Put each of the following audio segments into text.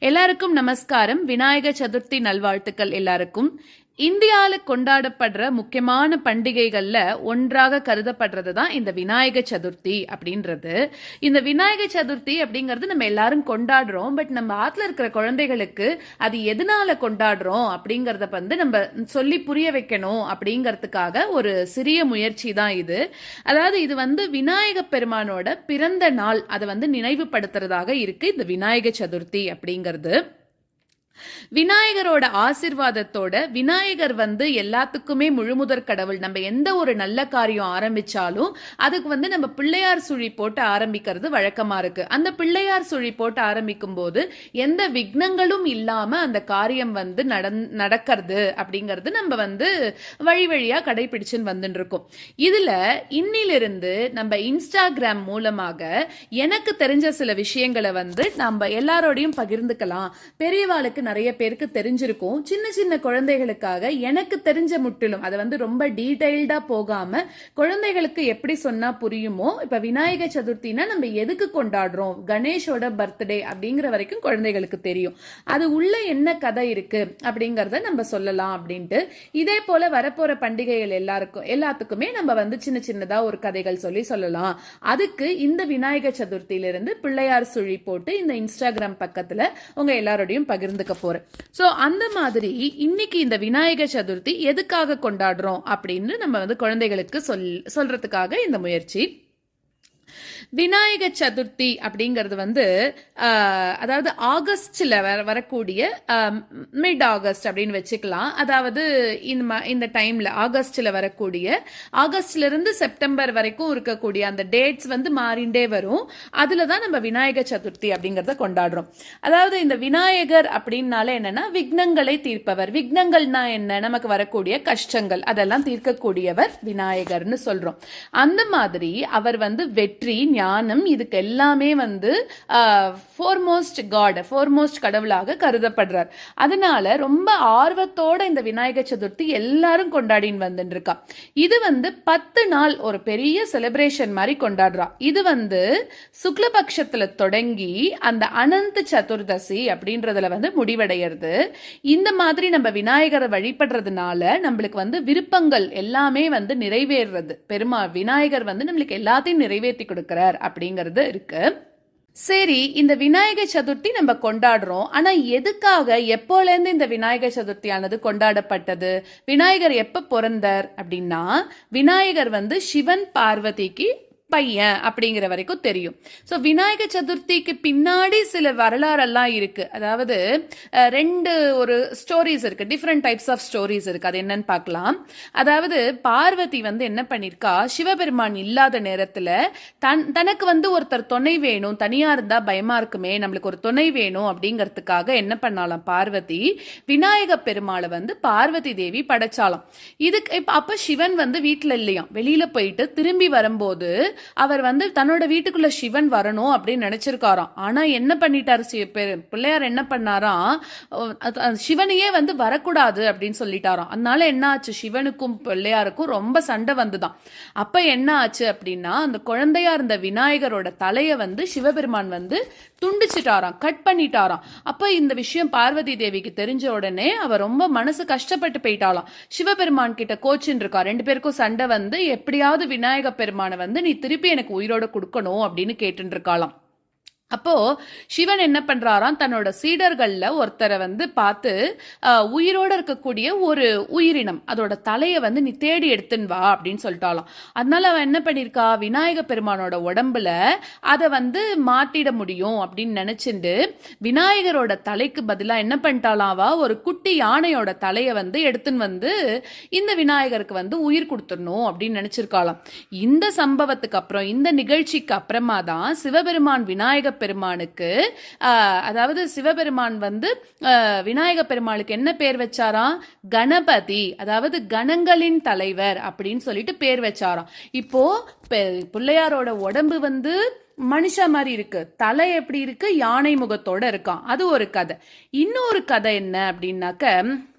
எல்லாருக்கும் நமஸ்காரம். விநாயக சதுர்த்தி நல்வாழ்த்துக்கள் எல்லாருக்கும். இந்தியாவில் கொண்டாடப்படுற முக்கியமான பண்டிகைகள்ல ஒன்றாக கருதப்படுறது தான் இந்த விநாயக சதுர்த்தி அப்படின்றது. இந்த விநாயக சதுர்த்தி அப்படிங்கிறது நம்ம எல்லாரும் கொண்டாடுறோம். பட் நம்ம ஆத்துல இருக்கிற குழந்தைகளுக்கு அது எதனால கொண்டாடுறோம் அப்படிங்கறத வந்து நம்ம சொல்லி புரிய வைக்கணும் அப்படிங்கறதுக்காக ஒரு சிறிய முயற்சி தான் இது. அதாவது இது வந்து விநாயக பெருமானோட பிறந்த நாள். அதை வந்து நினைவுபடுத்துறதாக இருக்கு இந்த விநாயக சதுர்த்தி அப்படிங்கிறது. விநாயகரோட ஆசிர்வாதத்தோட விநாயகர் வந்து எல்லாத்துக்குமே முழுமுதற் கடவுள். நம்ம எந்த ஒரு நல்ல காரியம் ஆரம்பிச்சாலும் அதுக்கு வந்து நம்ம பிள்ளையார் சுழி போட்டு ஆரம்பிக்கிறது வழக்கமா இருக்கு. அந்த பிள்ளையார் சுழி போட்டு ஆரம்பிக்கும் போது எந்த விக்னங்களும் இல்லாம அந்த காரியம் வந்து நடந் நடக்கிறது அப்படிங்கிறது நம்ம வந்து வழி வழியா கடைபிடிச்சுன்னு வந்துட்டு இருக்கோம் இதுல இன்னிலிருந்து நம்ம இன்ஸ்டாகிராம் மூலமாக எனக்கு தெரிஞ்ச சில விஷயங்களை வந்து நம்ம எல்லாரோடையும் பகிர்ந்துக்கலாம். பெரியவாளுக்கு நிறைய பேருக்கு தெரிஞ்சிருக்கும். சின்ன சின்ன குழந்தைகளுக்காக எனக்கு தெரிஞ்ச முற்றிலும் அதை வந்து ரொம்ப டீடைல்டா போகாம குழந்தைகளுக்கு எப்படி சொன்னா புரியுமோ இப்ப விநாயக சதுர்த்தினா நம்ம எதுக்கு கொண்டாடுறோம்? கணேஷோட பர்த்டே அப்படிங்கிற வரைக்கும் குழந்தைகளுக்கு தெரியும். அது உள்ள என்ன கதை இருக்கு அப்படிங்கறத நம்ம சொல்லலாம் அப்படின்ட்டு. இதே போல வரப்போற பண்டிகைகள் எல்லாருக்கும் எல்லாத்துக்குமே நம்ம வந்து சின்ன சின்னதா ஒரு கதைகள் சொல்லி சொல்லலாம். அதுக்கு இந்த விநாயக சதுர்த்தியிலிருந்து பிள்ளையார் சுழி போட்டு இந்த இன்ஸ்டாகிராம் பக்கத்துல உங்க எல்லாரோடையும் இருக்க போறேன். ஸோ அந்த மாதிரி இன்னைக்கு இந்த விநாயகர் சதுர்த்தி எதுக்காக கொண்டாடுறோம் அப்படின்னு நம்ம வந்து குழந்தைகளுக்கு சொல் சொல்றதுக்காக இந்த முயற்சி. விநாயக சதுர்த்தி அப்படிங்கிறது வந்து அதாவது ஆகஸ்ட்ல வர வரக்கூடிய மிட் ஆகஸ்ட் அப்படின்னு வச்சுக்கலாம். அதாவது இந்த ம- இந்த டைம்ல ஆகஸ்ட்ல வரக்கூடிய ஆகஸ்ட்ல இருந்து செப்டம்பர் வரைக்கும் இருக்கக்கூடிய அந்த டேட்ஸ் வந்து மாறிண்டே வரும். அதுல தான் நம்ம விநாயக சதுர்த்தி அப்படிங்கிறத கொண்டாடுறோம். அதாவது இந்த விநாயகர் அப்படின்னால என்னன்னா விக்னங்களை தீர்ப்பவர். விக்னங்கள்னா என்ன? நமக்கு வரக்கூடிய கஷ்டங்கள். அதெல்லாம் தீர்க்கக்கூடியவர் விநாயகர்னு சொல்றோம். அந்த மாதிரி அவர் வந்து வெற்றி ஞானம் இதுக்கு எல்லாமே வந்து ஃபோர்மோஸ்ட் காட் ஃபோர்மோஸ்ட் கடவுளாக கருதப்படுறார். அதனால ரொம்ப ஆர்வத்தோட இந்த விநாயகர் சதுர்த்தி எல்லாரும் கொண்டாடின்னு வந்துட்டு இருக்கா இது வந்து பத்து நாள் ஒரு பெரிய செலிப்ரேஷன் மாதிரி கொண்டாடுறா. இது வந்து சுக்லபக்ஷத்துல தொடங்கி அந்த அனந்த சதுர்தசி அப்படின்றதுல வந்து முடிவடைகிறது இந்த மாதிரி நம்ம விநாயகரை வழிபடுறதுனால நம்மளுக்கு வந்து விருப்பங்கள் எல்லாமே வந்து நிறைவேறுறது. பெருமா விநாயகர் வந்து நம்மளுக்கு எல்லாத்தையும் நிறைவேற்றி கொடுக்கிறார். அப்படிங்கிறது இருக்கு. சரி இந்த விநாயகர் சதுர்த்தி நம்ம கொண்டாடுறோம். ஆனா எதுக்காக எப்போல இருந்து இந்த விநாயக சதுர்த்தியானது கொண்டாடப்பட்டது? விநாயகர் எப்ப பிறந்தார் அப்படின்னா விநாயகர் வந்து சிவன் பார்வதிக்கு பையன் அப்படிங்கிற வரைக்கும் தெரியும். ஸோ விநாயக சதுர்த்திக்கு பின்னாடி சில வரலாறெல்லாம் இருக்கு. அதாவது ரெண்டு ஒரு ஸ்டோரிஸ் இருக்கு. டிஃப்ரெண்ட் டைப்ஸ் ஆஃப் ஸ்டோரிஸ் இருக்கு. அது என்னன்னு பார்க்கலாம். அதாவது பார்வதி வந்து என்ன பண்ணிருக்கா? சிவபெருமான் இல்லாத நேரத்தில் தன் தனக்கு வந்து ஒருத்தர் துணை வேணும் தனியா இருந்தா பயமா இருக்குமே நம்மளுக்கு ஒரு துணை வேணும் அப்படிங்கிறதுக்காக என்ன பண்ணாலாம் பார்வதி? விநாயக பெருமாளை வந்து பார்வதி தேவி படைச்சாலாம். இதுக்கு இப்போ அப்ப சிவன் வந்து வீட்டில் இல்லையாம். வெளியில போயிட்டு திரும்பி வரும்போது அவர் வந்து தன்னோட வீட்டுக்குள்ள சிவன் வரணும் அப்படின்னு நினைச்சிருக்காராம். ஆனா என்ன பண்ணிட்டாரு சி- பெரு- பிள்ளையார் என்ன பண்ணாராம் அது- சிவனையே வந்து வரக்கூடாது அப்படின்னு சொல்லிட்டாராம். அதனால என்ன ஆச்சு? சிவனுக்கும் பிள்ளையாருக்கும் ரொம்ப சண்டை வந்துதான். அப்ப என்ன ஆச்சு அப்படின்னா அந்த குழந்தையா இருந்த விநாயகரோட தலையை வந்து சிவபெருமான் வந்து துண்டிச்சிட்டாராம் கட் பண்ணிட்டாராம். அப்ப இந்த விஷயம் பார்வதி தேவிக்கு தெரிஞ்ச உடனே அவ ரொம்ப மனசு கஷ்டப்பட்டு போயிட்டாளாம். சிவபெருமான் கிட்ட கோச்சின் இருக்கா. ரெண்டு பேருக்கும் சண்டை வந்து எப்படியாவது விநாயக பெருமானை வந்து நீ திருப்பி எனக்கு உயிரோட கொடுக்கணும் அப்படின்னு கேட்டுருக்காளாம் அப்போ சிவன் என்ன பண்றாராம்? தன்னோட சீடர்கள்ல ஒருத்தரை வந்து பார்த்து உயிரோட இருக்கக்கூடிய ஒரு உயிரினம் அதோட தலையை வந்து நீ தேடி எடுத்துன்னு வா அப்படின்னு சொல்லிட்டாலாம் அதனால அவன் என்ன பண்ணிருக்கா விநாயக பெருமானோட உடம்புல அதை வந்து மாட்டிட முடியும் அப்படின்னு நினைச்சிட்டு விநாயகரோட தலைக்கு பதிலா என்ன பண்ணிட்டாலாம் அவ ஒரு குட்டி யானையோட தலையை வந்து எடுத்துன்னு வந்து இந்த விநாயகருக்கு வந்து உயிர் கொடுத்துடணும் அப்படின்னு நினைச்சிருக்காளாம். இந்த சம்பவத்துக்கு அப்புறம் இந்த நிகழ்ச்சிக்கு அப்புறமா தான் சிவபெருமான் விநாயக பெருமானுக்கு அதாவது சிவபெருமான் வந்து விநாயக பெருமாளுக்கு என்ன பேர் வச்சாராம்? கணபதி அதாவது கணங்களின் தலைவர் அப்படின்னு சொல்லிட்டு பேர் வச்சாராம். இப்போ பிள்ளையாரோட உடம்பு வந்து மனுஷ மாதிரி இருக்கு. தலை எப்படி இருக்கு? யானை முகத்தோட இருக்கான் அது ஒரு கதை. இன்னொரு கதை என்ன அப்படின்னாக்க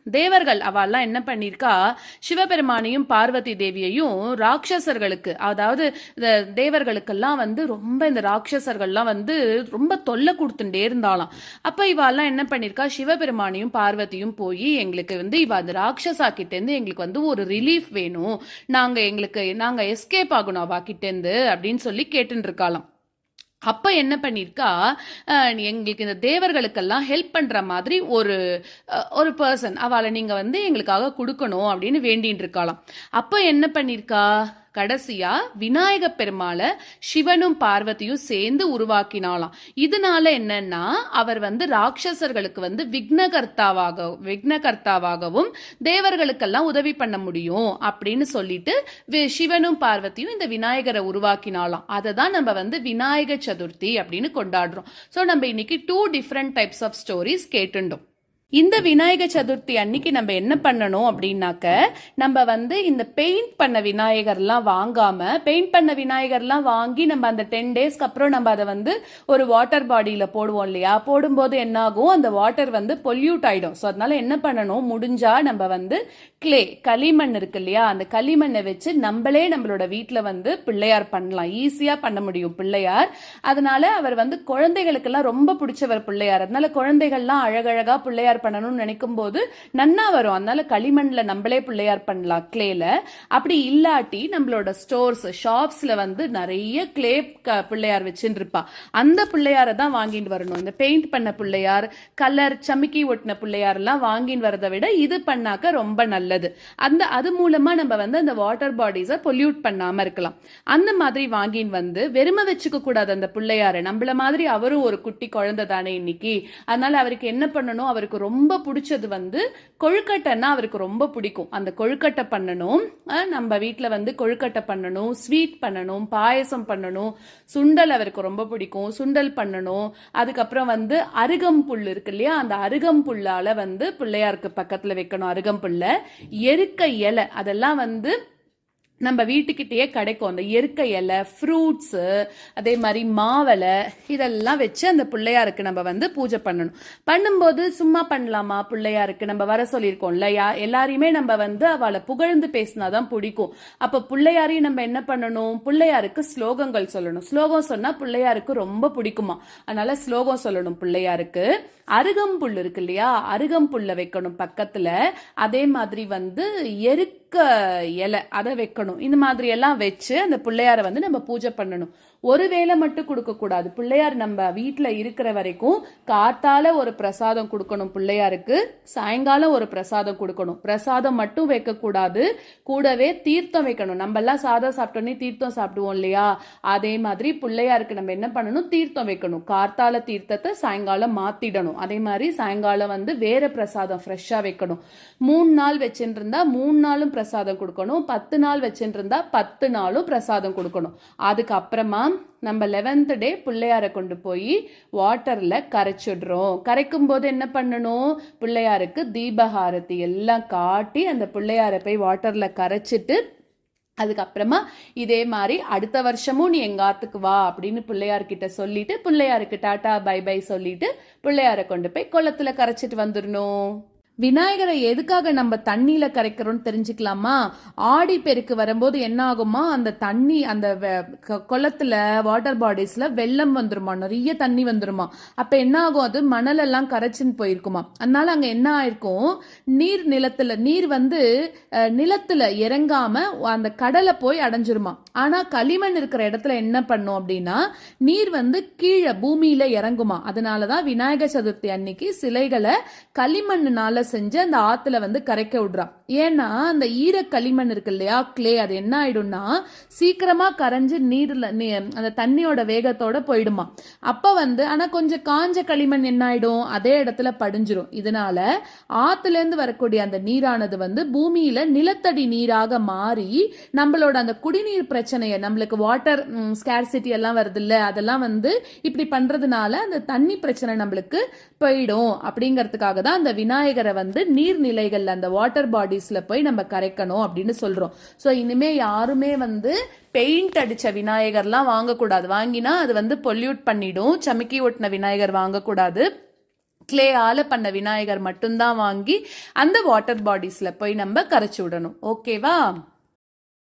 தேவர்கள் அவெல்லாம் என்ன பண்ணியிருக்கா சிவபெருமானையும் பார்வதி தேவியையும் ராட்சசர்களுக்கு அதாவது இந்த தேவர்களுக்கெல்லாம் வந்து ரொம்ப இந்த ராட்சசர்கள்லாம் வந்து ரொம்ப தொல்லை கொடுத்துட்டே இருந்தாலாம் அப்போ இவாலாம் என்ன பண்ணியிருக்கா சிவபெருமானையும் பார்வதியும் போய் எங்களுக்கு வந்து இவ அந்த ராட்சசா கிட்டேருந்து எங்களுக்கு வந்து ஒரு ரிலீஃப் வேணும். நாங்கள் எங்களுக்கு நாங்கள் எஸ்கேப் ஆகணும் அவா கிட்டேருந்து அப்படின்னு சொல்லி கேட்டுன்னு அப்போ என்ன பண்ணியிருக்கா எங்களுக்கு இந்த தேவர்களுக்கெல்லாம் ஹெல்ப் பண்ணுற மாதிரி ஒரு ஒரு பர்சன் அவளை நீங்கள் வந்து எங்களுக்காக கொடுக்கணும் அப்படின்னு வேண்டின்னு இருக்காளாம். அப்போ என்ன பண்ணியிருக்கா கடைசியா விநாயக பெருமாளை சிவனும் பார்வதியும் சேர்ந்து உருவாக்கினாலாம் இதனால என்னன்னா அவர் வந்து ராட்சசர்களுக்கு வந்து விக்னகர்த்தாவாக விக்னகர்த்தாவாகவும் தேவர்களுக்கெல்லாம் உதவி பண்ண முடியும் அப்படின்னு சொல்லிட்டு வி- சிவனும் பார்வதியும் இந்த விநாயகரை உருவாக்கினாலாம் அதை தான் நம்ம வந்து விநாயக சதுர்த்தி அப்படின்னு கொண்டாடுறோம். ஸோ நம்ம இன்னைக்கு two different types of stories கேட்டுண்டோம் இந்த விநாயக சதுர்த்தி அன்னைக்கு நம்ம என்ன பண்ணணும் அப்படின்னாக்க நம்ம வந்து இந்த பெயிண்ட் பண்ண விநாயகர்லாம் வாங்காம பெயிண்ட் பண்ண விநாயகர்லாம் வாங்கி நம்ம அந்த டென் டேஸ்க்கு அப்புறம் நம்ம அதை வந்து ஒரு வாட்டர் பாடியில போடுவோம் இல்லையா? போடும்போது என்ன ஆகும் அந்த வாட்டர் வந்து பொல்யூட் ஆயிடும். ஸோ அதனால என்ன பண்ணணும்? முடிஞ்சா நம்ம வந்து கிளே களிமண் இருக்கு இல்லையா? அந்த களிமண்ணை வச்சு நம்மளே நம்மளோட வீட்டில் வந்து பிள்ளையார் பண்ணலாம். ஈஸியாக பண்ண முடியும் பிள்ளையார். அதனால அவர் வந்து குழந்தைகளுக்கெல்லாம் ரொம்ப பிடிச்சவர் பிள்ளையார். அதனால குழந்தைகள்லாம் அழகழகா பிள்ளையார் பண்ணணும்னு நினைக்கும் போது நன்னா வரும். அதனால களிமண்ல நம்மளே பிள்ளையார் பண்ணலாம் கிளேல அப்படி இல்லாட்டி நம்மளோட ஸ்டோர்ஸ் ஷாப்ஸ்ல வந்து நிறைய கிளே பிள்ளையார் வச்சுட்டு இருப்பா அந்த பிள்ளையாரை தான் வாங்கிட்டு வரணும். இந்த பெயிண்ட் பண்ண பிள்ளையார் கலர் சமிக்கி ஒட்டின பிள்ளையார் எல்லாம் வாங்கிட்டு வரதை விட இது பண்ணாக்க ரொம்ப நல்லது. அந்த அது மூலமா நம்ம வந்து அந்த வாட்டர் பாடிஸை பொல்யூட் பண்ணாம இருக்கலாம். அந்த மாதிரி வாங்கின்னு வந்து வெறுமை வச்சுக்க கூடாது அந்த பிள்ளையாரை. நம்மள மாதிரி அவரும் ஒரு குட்டி குழந்தை தானே இன்னைக்கு. அதனால அவருக்கு என்ன பண்ணணும்? அவருக்கு ரொம்ப ரொம்ப பிடிச்சது வந்து கொழுக்கட்டைன்னா அவருக்கு ரொம்ப பிடிக்கும். அந்த கொழுக்கட்டை பண்ணணும். நம்ம வீட்டில் வந்து கொழுக்கட்டை பண்ணணும் ஸ்வீட் பண்ணணும் பாயசம் பண்ணணும். சுண்டல் அவருக்கு ரொம்ப பிடிக்கும். சுண்டல் பண்ணணும். அதுக்கப்புறம் வந்து அருகம்புல் இருக்கு இல்லையா? அந்த அருகம்புல்லால வந்து பிள்ளையாருக்கு பக்கத்தில் வைக்கணும். அருகம்புல்ல எருக்க இலை. அதெல்லாம் வந்து நம்ம வீட்டுக்கிட்டேயே கிடைக்கும். அந்த எருக்க இலை ஃப்ரூட்ஸு அதே மாதிரி மாவலை இதெல்லாம் வச்சு அந்த பிள்ளையாருக்கு நம்ம வந்து பூஜை பண்ணணும். பண்ணும்போது சும்மா பண்ணலாமா? பிள்ளையாருக்கு நம்ம வர சொல்லியிருக்கோம்ல யா எல்லாரையுமே நம்ம வந்து அவளை புகழ்ந்து பேசினாதான் பிடிக்கும். அப்போ பிள்ளையாரையும் நம்ம என்ன பண்ணணும்? பிள்ளையாருக்கு ஸ்லோகங்கள் சொல்லணும். ஸ்லோகம் சொன்னால் பிள்ளையாருக்கு ரொம்ப பிடிக்குமா? அதனால ஸ்லோகம் சொல்லணும் பிள்ளையாருக்கு. அருகம்புல் இருக்கு இல்லையா? அருகம்புல்ல வைக்கணும் பக்கத்தில். அதே மாதிரி வந்து எருக்கு இலை அதை வைக்கணும். இந்த மாதிரி எல்லாம் வச்சு அந்த பிள்ளையாரை வந்து நம்ம பூஜை பண்ணணும். ஒரு வேளை மட்டும் கொடுக்க கூடாது. பிள்ளையார் நம்ம வீட்டில் இருக்கிற வரைக்கும் காத்தால ஒரு பிரசாதம் கொடுக்கணும் பிள்ளையாருக்கு. சாயங்காலம் ஒரு பிரசாதம் கொடுக்கணும். பிரசாதம் மட்டும் வைக்கக்கூடாது கூடவே தீர்த்தம் வைக்கணும். நம்ம எல்லாம் சாதம் சாப்பிட்டோன்னே தீர்த்தம் சாப்பிடுவோம் இல்லையா? அதே மாதிரி பிள்ளையாருக்கு நம்ம என்ன பண்ணணும்? தீர்த்தம் வைக்கணும். கார்த்தால தீர்த்தத்தை சாயங்காலம் மாத்திடணும். அதே மாதிரி சாயங்காலம் வந்து வேற பிரசாதம் ஃப்ரெஷ்ஷாக வைக்கணும். மூணு நாள் வச்சுருந்தா மூணு நாளும் பிரசாதம் கொடுக்கணும். பத்து நாள் வச்சுருந்தா பத்து நாளும் பிரசாதம் கொடுக்கணும். அதுக்கப்புறமா நம்ம லெவன்த் டே பிள்ளையாரை கொண்டு போய் வாட்டரில் கரைச்சிடுறோம். கரைக்கும் போது என்ன பண்ணணும்? பிள்ளையாருக்கு தீபஹாரதி எல்லாம் காட்டி அந்த பிள்ளையாரை போய் வாட்டரில் கரைச்சிட்டு அதுக்கப்புறமா இதே மாதிரி அடுத்த வருஷமும் நீ எங்க ஆத்துக்கு வா அப்படின்னு பிள்ளையார்கிட்ட சொல்லிட்டு பிள்ளையாருக்கு டாட்டா பை பை சொல்லிட்டு பிள்ளையாரை கொண்டு போய் குளத்துல கரைச்சிட்டு வந்துடணும். விநாயகரை எதுக்காக நம்ம தண்ணியில கரைக்கிறோம்னு தெரிஞ்சுக்கலாமா? ஆடி பெருக்கு வரும்போது என்ன ஆகுமா அந்த தண்ணி அந்த குளத்துல வாட்டர் பாடிஸ்ல வெள்ளம் வந்துருமா? நிறைய தண்ணி வந்துருமா? அப்ப என்ன ஆகும் அது மணல் எல்லாம் கரைச்சின்னு போயிருக்குமா? அதனால அங்க என்ன ஆயிருக்கும்? நீர் நிலத்துல நீர் வந்து நிலத்தில் நிலத்துல இறங்காம அந்த கடலை போய் அடைஞ்சிருமா? ஆனா களிமண் இருக்கிற இடத்துல என்ன பண்ணும் அப்படின்னா நீர் வந்து கீழே பூமியில இறங்குமா? அதனாலதான் விநாயகர் சதுர்த்தி அன்னைக்கு சிலைகளை களிமண்ணுனால செஞ்சு அந்த ஆத்துல வந்து கரைக்க விடுறான். ஏன்னா அந்த ஈர களிமண் இருக்கு இல்லையா கிளே அது என்ன ஆயிடும்னா சீக்கிரமா கரைஞ்சு நீர்ல நீ- அந்த தண்ணியோட வேகத்தோட போயிடுமா. அப்ப வந்து ஆனா கொஞ்சம் காஞ்ச களிமண் என்ன ஆயிடும் அதே இடத்துல படிஞ்சிரும். இதனால ஆத்துல இருந்து வரக்கூடிய அந்த நீரானது வந்து பூமியில நிலத்தடி நீராக மாறி நம்மளோட அந்த குடிநீர் பிரச்சனையை நம்மளுக்கு வாட்டர் ஸ்கேர்சிட்டி எல்லாம் வருது இல்ல அதெல்லாம் வந்து இப்படி பண்றதுனால அந்த தண்ணி பிரச்சனை நம்மளுக்கு போயிடும். அப்படிங்கறதுக்காக தான் அந்த விநாயகரை வந்து நீர்நிலைகளில் அந்த வாட்டர் பாடிஸ்ல போய் நம்ம கரைக்கணும் அப்படின்னு சொல்றோம். ஸோ இனிமே யாருமே வந்து பெயிண்ட் அடிச்ச விநாயகர்லாம் வாங்கக்கூடாது. வாங்கினா அது வந்து பொல்யூட் பண்ணிடும். சமிக்கி ஒட்டின விநாயகர் வாங்கக்கூடாது. கிளே ஆல பண்ண விநாயகர் மட்டும்தான் வாங்கி அந்த வாட்டர் பாடிஸ்ல போய் நம்ம கரைச்சி விடணும். ஓகேவா